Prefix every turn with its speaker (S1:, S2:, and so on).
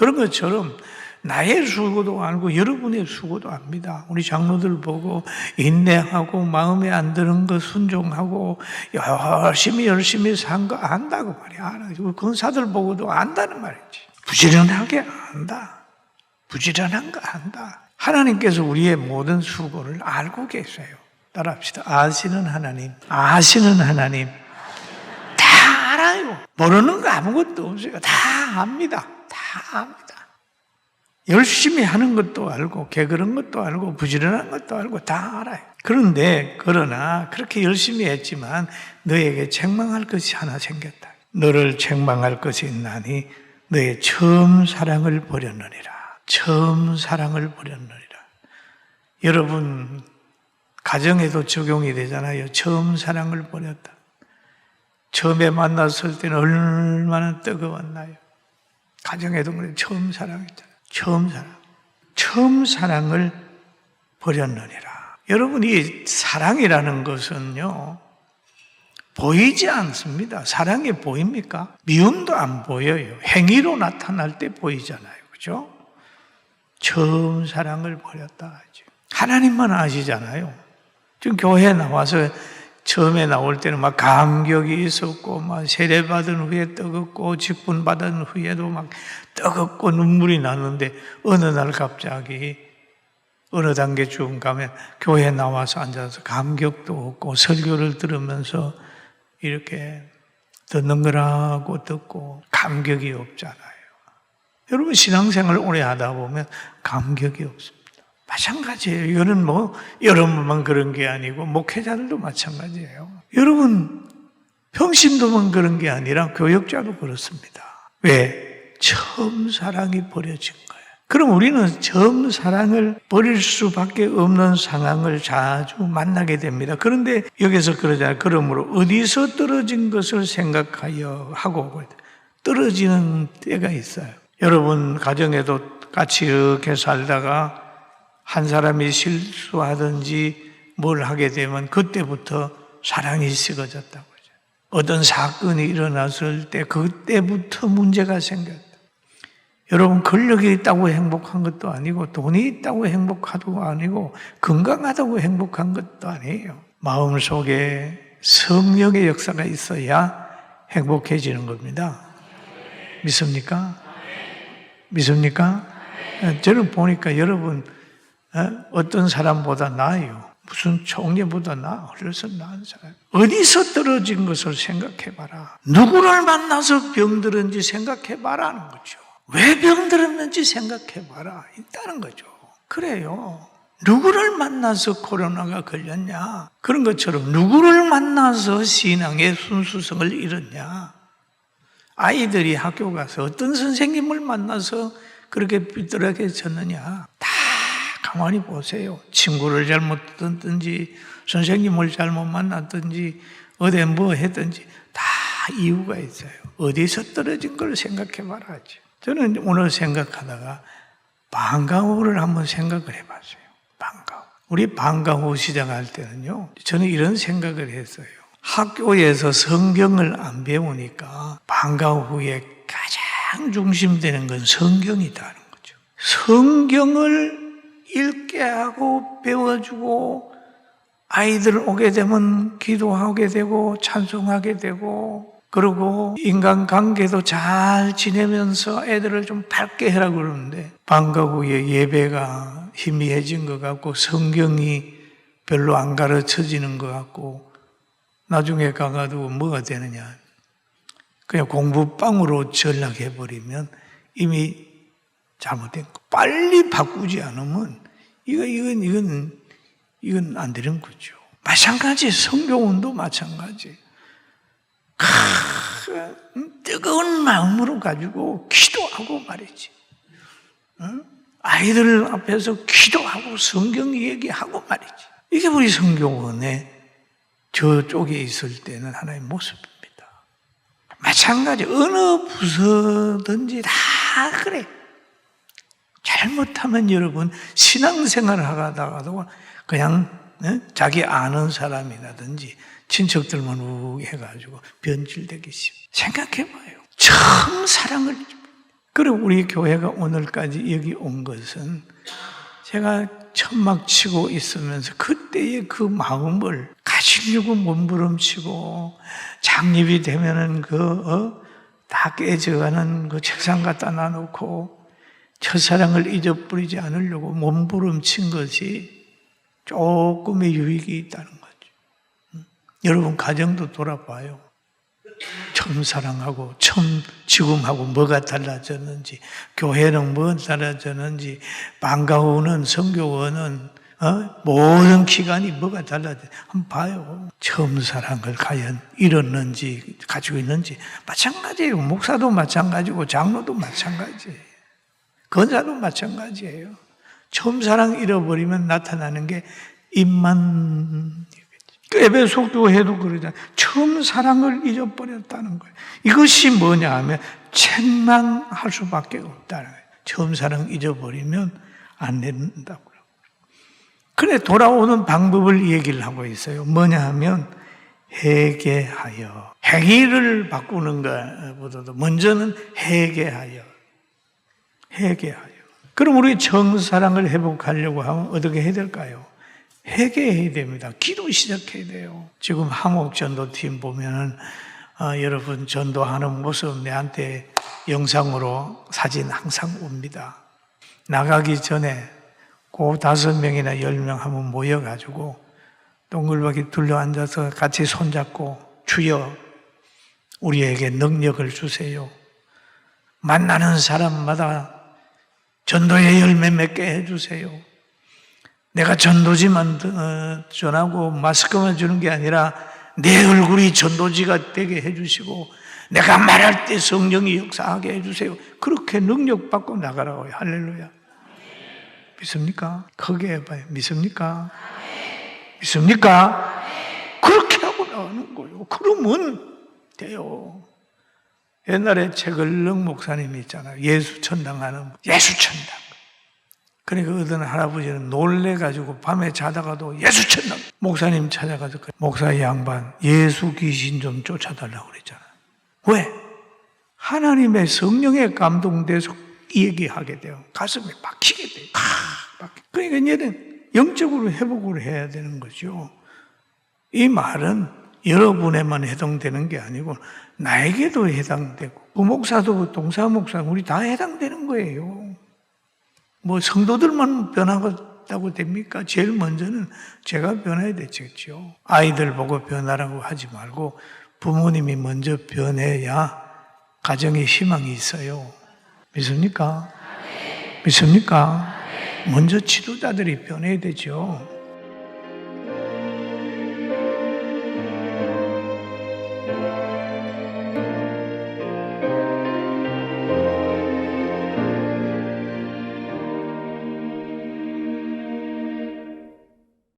S1: 그런 것처럼 나의 수고도 알고 여러분의 수고도 압니다. 우리 장로들 보고 인내하고 마음에 안 드는 거 순종하고 열심히 열심히 산 거 안다고 말이야. 알아. 권사들 보고도 안다는 말이지. 부지런하게 안다. 부지런한 거 안다. 하나님께서 우리의 모든 수고를 알고 계세요. 따라합시다. 아시는 하나님, 아시는 하나님, 다 알아요. 모르는 거 아무것도 없어요. 다 압니다. 다 압니다. 열심히 하는 것도 알고, 게으른 것도 알고, 부지런한 것도 알고, 다 알아요. 그런데, 그러나, 그렇게 열심히 했지만, 너에게 책망할 것이 하나 생겼다. 너를 책망할 것이 있나니, 너의 처음 사랑을 버렸느니라. 처음 사랑을 버렸느니라. 여러분, 가정에도 적용이 되잖아요. 처음 사랑을 버렸다. 처음에 만났을 때는 얼마나 뜨거웠나요? 가정에도 그래. 처음 사랑했잖아요. 처음 사랑. 처음 사랑을 버렸느니라. 여러분, 이 사랑이라는 것은요, 보이지 않습니다. 사랑이 보입니까? 미움도 안 보여요. 행위로 나타날 때 보이잖아요. 그죠? 처음 사랑을 버렸다 하죠. 하나님만 아시잖아요. 지금 교회 나와서 처음에 나올 때는 막 감격이 있었고, 막 세례받은 후에 뜨겁고, 직분받은 후에도 막 뜨겁고 눈물이 나는데, 어느 날 갑자기 어느 단계 쭉 가면 교회 나와서 앉아서 감격도 없고, 설교를 들으면서 이렇게 듣는 거라고 듣고, 감격이 없잖아요. 여러분 신앙생활 오래 하다 보면 감격이 없습니다. 마찬가지예요. 이거는 뭐 여러분만 그런 게 아니고 목회자들도 마찬가지예요. 여러분 평신도만 그런 게 아니라 교역자도 그렇습니다. 왜? 처음 사랑이 버려진 거예요. 그럼 우리는 처음 사랑을 버릴 수밖에 없는 상황을 자주 만나게 됩니다. 그런데 여기서 그러잖아요. 그러므로 어디서 떨어진 것을 생각하여 하고 떨어지는 때가 있어요. 여러분 가정에도 같이 이렇게 살다가 한 사람이 실수하든지 뭘 하게 되면 그때부터 사랑이 식어졌다고. 어떤 사건이 일어났을 때 그때부터 문제가 생겼다. 여러분 권력이 있다고 행복한 것도 아니고 돈이 있다고 행복하도 아니고 건강하다고 행복한 것도 아니에요. 마음 속에 성령의 역사가 있어야 행복해지는 겁니다. 믿습니까? 믿습니까? 저는 보니까 여러분 어떤 사람보다 나아요. 무슨 총리보다 나 어려서 나은 사람. 어디서 떨어진 것을 생각해봐라. 누구를 만나서 병들은지 생각해봐라는 거죠. 왜 병들었는지 생각해봐라. 있다는 거죠. 그래요. 누구를 만나서 코로나가 걸렸냐? 그런 것처럼 누구를 만나서 신앙의 순수성을 잃었냐? 아이들이 학교 가서 어떤 선생님을 만나서 그렇게 삐뚤하게 졌느냐? 다 가만히 보세요. 친구를 잘못 듣든지, 선생님을 잘못 만났든지, 어디 뭐 했든지, 다 이유가 있어요. 어디서 떨어진 걸 생각해 봐라지. 저는 오늘 생각하다가 방과후를 한번 생각을 해봤어요. 방과후. 우리 방과후 시작할 때는요, 저는 이런 생각을 했어요. 학교에서 성경을 안 배우니까 방과후에 가장 중심되는 건 성경이다는 거죠. 성경을 읽게 하고 배워주고 아이들 오게 되면 기도하게 되고 찬송하게 되고 그리고 인간관계도 잘 지내면서 애들을 좀 밝게 해라 그러는데 방과 후에 예배가 희미해진 것 같고 성경이 별로 안 가르쳐지는 것 같고 나중에 가가도 뭐가 되느냐. 그냥 공부방으로 전락해버리면 이미 잘못된 거. 빨리 바꾸지 않으면 이거 이건 이건 이건 안 되는 거죠. 마찬가지 성경운도 마찬가지. 뜨거운 마음으로 가지고 기도하고 말이지. 아이들 앞에서 기도하고 성경 얘기하고 말이지. 이게 우리 성경원에 저쪽에 있을 때는 하나의 모습입니다. 마찬가지 어느 부서든지 다 그래. 잘못하면 여러분 신앙생활을 하다가도 그냥 자기 아는 사람이라든지 친척들만 우 해가지고 변질되기 쉽. 생각해봐요. 처음 사랑을 그리고 우리 교회가 오늘까지 여기 온 것은 제가 천막 치고 있으면서 그때의 그 마음을 가지려고 몸부림치고 장립이 되면은 그, 어? 다 깨져가는 그 책상 갖다 놔놓고 첫사랑을 잊어버리지 않으려고 몸부림친 것이 조금의 유익이 있다는 거죠. 음. 여러분 가정도 돌아봐요. 처음 사랑하고 처음 지금하고 뭐가 달라졌는지 교회는 뭐가 달라졌는지 방과후는 성교원은 어? 모든 기간이 뭐가 달라져 한번 봐요. 처음 사랑을 과연 잃었는지 가지고 있는지 마찬가지예요. 목사도 마찬가지고 장로도 마찬가지예요. 건사도 마찬가지예요. 처음 사랑 잃어버리면 나타나는 게 입만 에베소 교회도 그러잖아요. 처음 사랑을 잊어버렸다는 거예요. 이것이 뭐냐 하면 책망할 수밖에 없다는 거예요. 처음 사랑 잊어버리면 안 된다고요. 그래 돌아오는 방법을 얘기를 하고 있어요. 뭐냐 하면 회개하여 행위를 바꾸는 것보다도 먼저는 회개하여 회개하여. 그럼 우리 정사랑을 회복하려고 하면 어떻게 해야 될까요? 회개해야 됩니다. 기도 시작해야 돼요. 지금 항목 전도팀 보면은 어, 여러분 전도하는 모습 내한테 영상으로 사진 항상 옵니다. 나가기 전에 그 다섯 명이나 열명 한번 모여가지고 동글바퀴 둘러 앉아서 같이 손잡고 주여 우리에게 능력을 주세요. 만나는 사람마다 전도의 열매 맺게 해주세요. 내가 전도지만 어, 전하고 마스크만 주는 게 아니라 내 얼굴이 전도지가 되게 해주시고 내가 말할 때 성령이 역사하게 해주세요. 그렇게 능력 받고 나가라고요. 할렐루야. 믿습니까? 크게 해봐요. 믿습니까? 믿습니까? 그렇게 하고 나가는 거예요. 그러면 돼요. 옛날에 최글릉 목사님이 있잖아요. 예수 천당 하는 예수 천당. 그러니까 어떤 할아버지는 놀래 가지고 밤에 자다가도 예수 천당. 목사님 찾아가서 그 목사 양반 예수 귀신 좀 쫓아달라고 그랬잖아요. 왜? 하나님의 성령에 감동돼서 얘기하게 돼요. 가슴에 박히게 돼요. 아. 그러니까 얘는 영적으로 회복을 해야 되는 거죠. 이 말은 여러분에만 해당되는 게 아니고 나에게도 해당되고 부목사도 동사 목사 우리 다 해당되는 거예요. 뭐 성도들만 변하다고 됩니까? 제일 먼저는 제가 변해야 되겠죠. 아이들 보고 변하라고 하지 말고 부모님이 먼저 변해야 가정에 희망이 있어요. 믿습니까? 믿습니까? 먼저 지도자들이 변해야 되죠.